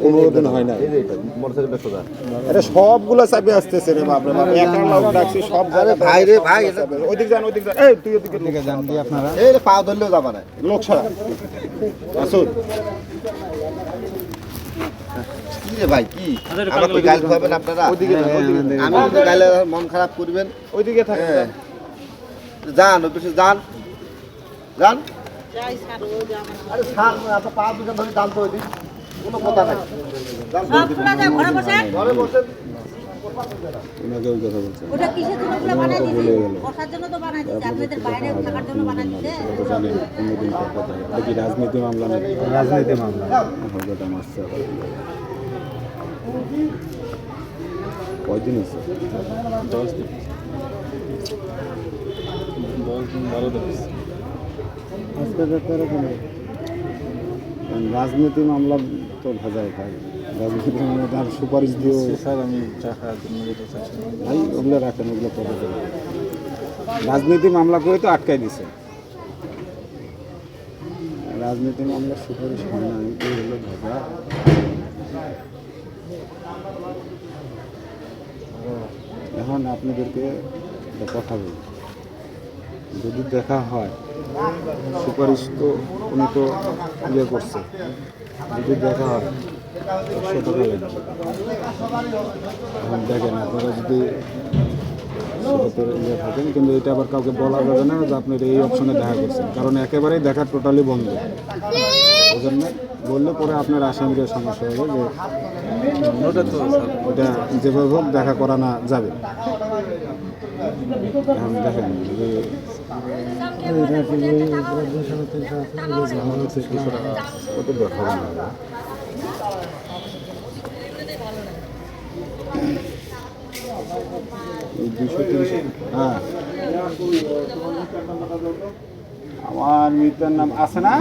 পনেরো দিন হয় না এটা সবগুলো চাবি আসতেছে রে বাপরে বাপ একটা লোক ডাকছি সব জায়গায় ভাই রে, ভাই, ওইদিক যান ওইদিক যান। এই তুই ওদিকে দিকে যান দিয়ে আপনারা। এই রে, পা ধরলেও যাবা না। লোক ছাড়া। আসুন। রে ভাই কি? খাবেন আপনারা। আমি গাইলে মন খারাপ করবেন। ওইদিকে থাকে। হ্যাঁ। যান অফিসে যান। যান আরে ছাড় আপনার পা দুটো ধরে যান তো ওইদিক কোনো কথা নাই। যান তো ওইদিকে। ঘরে বসে ঘরে বসেন। ওনাকে কথা বলছে। ওটা কিসের জন্য ওগুলো বানাই দিছে? বসার জন্য তো বানাই দিছে আপনাদের বাইরে থাকার জন্য বানাই দিছে? জানেন পনেরো কথা এটা কি রাজনীতি মামলা নাকি? রাজনীতি মামলা। কয়দিন হয়েছে দশ দিন দশ দিন বারো দিন আজকে ব্যাপারে কোনো রাজনীতি মামলা তো ভেজাল ভাই। রাজনীতি মামলা তার সুপারিশ দিয়েও স্যার আমি ভাই ওগুলো রাখেন ওগুলো দেবেন। রাজনীতি মামলা করে তো আটকাই দিছে। রাজনীতি মামলা সুপারিশ হয় না এই হলো ভেজা। এখন আপনাদেরকে কথা বলি। যদি দেখা হয় সুপারিশ তো উনি তো ইয়ে করছে। যদি দেখা হয় একশো টাকা লাগবে এখন দেখেন আপনারা যদি ইয়ে থাকেন কিন্তু এটা আবার কাউকে বলা যাবে না যে আপনার এই অপশনে দেখা করছেন। কারণ একেবারেই দেখা টোটালি বন্ধ। ওই জন্য বললে পরে আপনার আসামির সমস্যা হবে যে ওটা তো ওটা যেভাবে হোক দেখা করানো যাবে। এখন দেখেন যে দুশো তিরিশ হ্যাঁ আমার মিতার নাম আছে না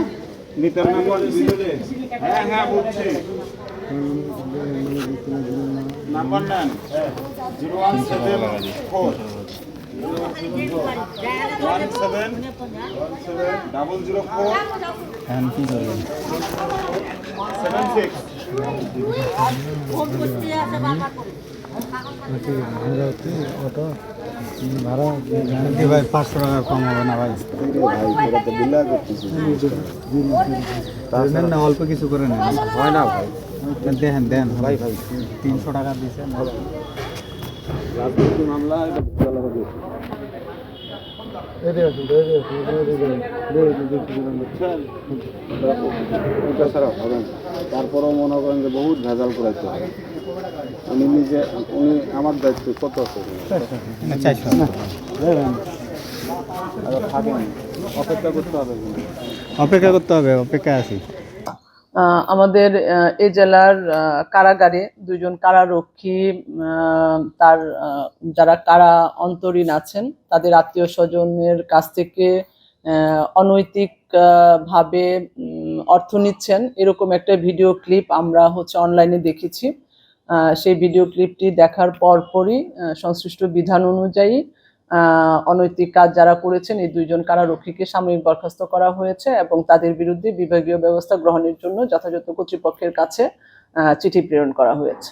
মিতার নাম হ্যাঁ হ্যাঁ বলছি নাম্বার নেন জিরো ওয়ান সেভেন ফোর বারবার করে। কি ভাই পাঁচশো টাকা কম হবে না ভাই দেন না অল্প কিছু করে নেন হয় না ভাই দেখেন দেন ভাই ভাই তিনশো টাকা দিচ্ছেন রাজনীতি মামলা এটা হবে। তারপরেও মনে করেন যে বহুত ভেজাল করাইতে হবে উনি নিজে উনি আমার দায়িত্ব কত আছে? আর থাকেন। অপেক্ষা করতে হবে। অপেক্ষা করতে হবে অপেক্ষা আছি। আমাদের এই জেলার কারাগারে দুজন কারারক্ষী তার যারা কারা অন্তরীণ আছেন তাদের আত্মীয় স্বজনের কাছ থেকে আহ, অনৈতিক ভাবে অর্থ নিচ্ছেন। এরকম একটা ভিডিও ক্লিপ আমরা হচ্ছে অনলাইনে দেখেছি। সেই ভিডিও ক্লিপটি দেখার পরপরই সংশ্লিষ্ট বিধান অনুযায়ী অনৈতিক কাজ যারা করেছেন, এই দুইজন কারারক্ষীকে সাময়িক বরখাস্ত করা হয়েছে এবং তাদের বিরুদ্ধে বিভাগীয় ব্যবস্থা গ্রহণের জন্য যথাযথ কর্তৃপক্ষের কাছে চিঠি প্রেরণ করা হয়েছে।